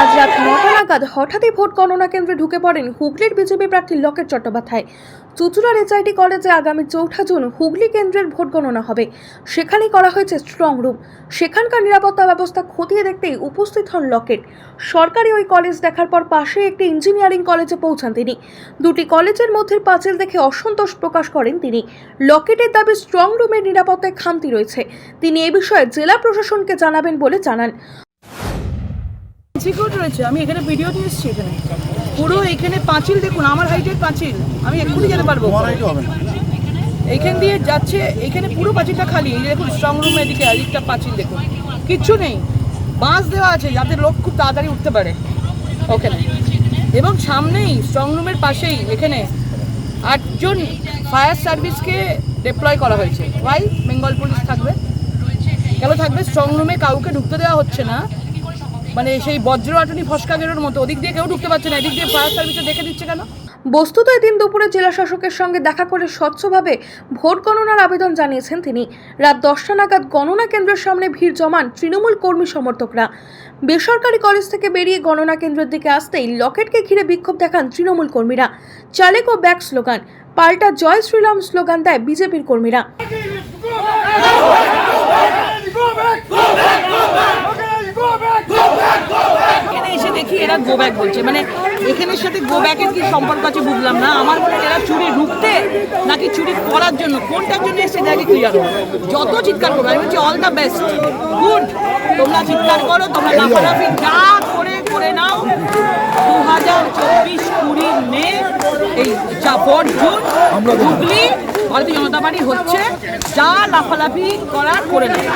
আজ রাত নটা নাগাদ হঠাৎই ভোট গণনা কেন্দ্রে ঢুকে পড়েন হুগলির বিজেপি প্রার্থী লকেট চট্টোপাধ্যায়। চুচুড়ার এসআইটি কলেজে আগামী চৌঠা জুন হুগলি কেন্দ্রের ভোট গণনা হবে। সেখানেই করা হয়েছে স্ট্রং রুম সেখানকার নিরাপত্তা ব্যবস্থা খতিয়ে দেখতেই উপস্থিত হন লকেট। সরকারি ওই কলেজ দেখার পর পাশে একটি ইঞ্জিনিয়ারিং কলেজে পৌঁছান তিনি। দুটি কলেজের মধ্যে পাঁচিল দেখে অসন্তোষ প্রকাশ করেন তিনি। লকেটের দাবি স্ট্রং রুমের নিরাপত্তায় খামতি রয়েছে। তিনি এ বিষয়ে জেলা প্রশাসনকে জানাবেন বলে জানান। সিকিউর রয়েছে। আমি এখানে ভিডিও নিয়ে এসেছি এখানে। পুরো এখানে পাঁচিল দেখুন আমার হাইটের পাঁচিল। আমি এক্ষুনি যেতে পারব। এখান দিয়ে যাচ্ছে এখানে পুরো পাঁচিলটা খালি। এই দেখুন স্ট্রং রুম এদিকে এদিকটা পাঁচিল দেখুন। কিচ্ছু নেই। বাঁশ দেওয়া আছে যাতে লোক খুব তাড়াতাড়ি উঠতে পারে। ওখানে এবং সামনেই স্ট্রং রুমের পাশেই এখানে আটজন ফায়ার সার্ভিসকে ডিপ্লয় করা হয়েছে। ওয়াই বেঙ্গল পুলিশ থাকবে। কেন থাকবে? স্ট্রং রুমে কাউকে ঢুকতে দেওয়া হচ্ছে না। মানে সেই বজ্র আটনি ফসকা গেরোর মতো। ওদিক দিয়ে কেউ ঢুকতে পারছে না। এদিক দিয়ে ফায়ার সার্ভিসে দেখে দিচ্ছে কেন? বস্তুত এদিন দুপুরে জেলা শাসকের সঙ্গে দেখা করে স্বচ্ছভাবে ভোট গণনার আবেদন জানিয়েছেন তিনি। রাত দশটা নাগাদ গণনা কেন্দ্রের সামনে ভিড় জমান তৃণমূল কর্মী সমর্থকরা। বেসরকারি কলেজ থেকে বেরিয়ে গণনা কেন্দ্রের দিকে আসতেই লকেটকে ঘিরে বিক্ষোভ দেখান তৃণমূল কর্মীরা। চালেক ও ব্যাক স্লোগান। পাল্টা জয় শ্রীরাম স্লোগান দেয় বিজেপির কর্মীরা Go back! Go back! Go back! Okay, go back! Go back! Go back! এখানে এসে দেখি এরা গো ব্যাক বলছে। মানে এখানের সাথে গো ব্যাকের কি সম্পর্ক আছে বুঝলাম না। আমার মনে এরা চুরি ঢুকতে নাকি চুরি করার জন্য, কোনটার জন্য এসে দেখি ক্লিয়ার যত চিৎকার করবে, আমি বলছি অল দ্য বেস্ট গুড তোমরা চিৎকার করো, তোমরা লাফালাফি যা করে করে নাও। দু হাজার চব্বিশ কুড়ি মে, এই যা ফোর জুন হুগলি, ভারতীয় জনতা পার্টি হচ্ছে, যা লাফালাফি করার করে নেয়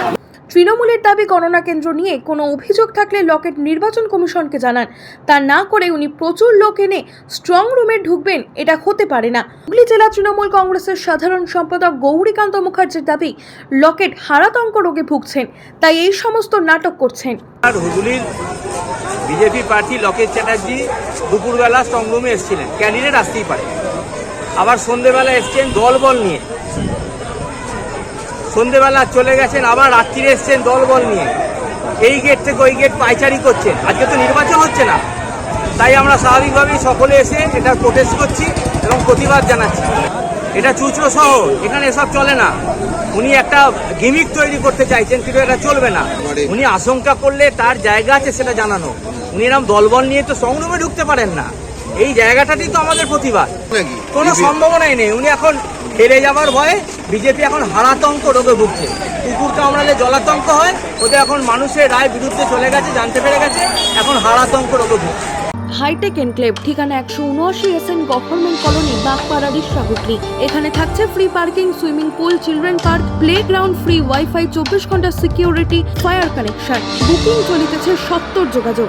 তৃণমূলের দাবি গণনা কেন্দ্র নিয়ে কোনো অভিযোগ থাকলে লকেট নির্বাচন কমিশনকে জানান। তা না করে উনি প্রচুর লোক এনে স্ট্রং রুমে ঢুকবেন, এটা হতে পারে না। হুগলি জেলা তৃণমূল কংগ্রেসের সাধারণ সম্পাদক গৌরীকান্ত মুখার্জির দাবি, লকেট হারাতঙ্ক রোগে ভুগছেন, তাই এই সমস্ত নাটক করছেন। আর হুগলির বিজেপি প্রার্থী লকেট চ্যাটার্জি দুপুরবেলা স্ট্রং রুমে এসেছিলেন। ক্যান্ডিডেট আসতেই পারে। আবার সন্ধেবেলা এসছেন দলবল নিয়ে। সন্ধেবেলা চলে গেছেন আবার রাত্রিরে এসছেন দলবল নিয়ে। এই গেট থেকে ওই গেট পাইচারি করছেন। আজকে তো নির্বাচন হচ্ছে না। তাই আমরা স্বাভাবিকভাবেই সকলে এসে এটা প্রোটেস্ট করছি এবং প্রতিবাদ জানাচ্ছি। এটা চুচড়ো শহর এখানে এসব চলে না। উনি একটা গিমিক তৈরি করতে চাইছেন কিন্তু এটা চলবে না। উনি আশঙ্কা করলে তার জায়গা আছে সেটা জানানো। উনি এরকম দলবল নিয়ে তো সংগ্রামে ঢুকতে পারেন না। এই জায়গাটাতেই তো আমাদের প্রতিবাদ। কোনো সম্ভাবনাই নেই। উনি এখন হেরে যাবার ভয়ে বিজেপি এখন হারাতঙ্ক রোগে ভুগছে। কুকুর কামড়ালে জলাতঙ্ক হয় ওদের এখন মানুষের রায় বিরুদ্ধে চলে গেছে, জানতে পেরে গেছে, এখন হারাতঙ্ক রোগে ভুগছে। হাইটেক এনক্লেভ ঠিকানা একশো উনআশি S N government colony Bagpara Rishra Hooghly এখানে থাকছে free parking swimming pool children park playground free wifi চব্বিশ ঘণ্টা সিকিউরিটি ফায়ার কানেকশন বুকিং চলিতেছে সত্তর যোগাযোগ।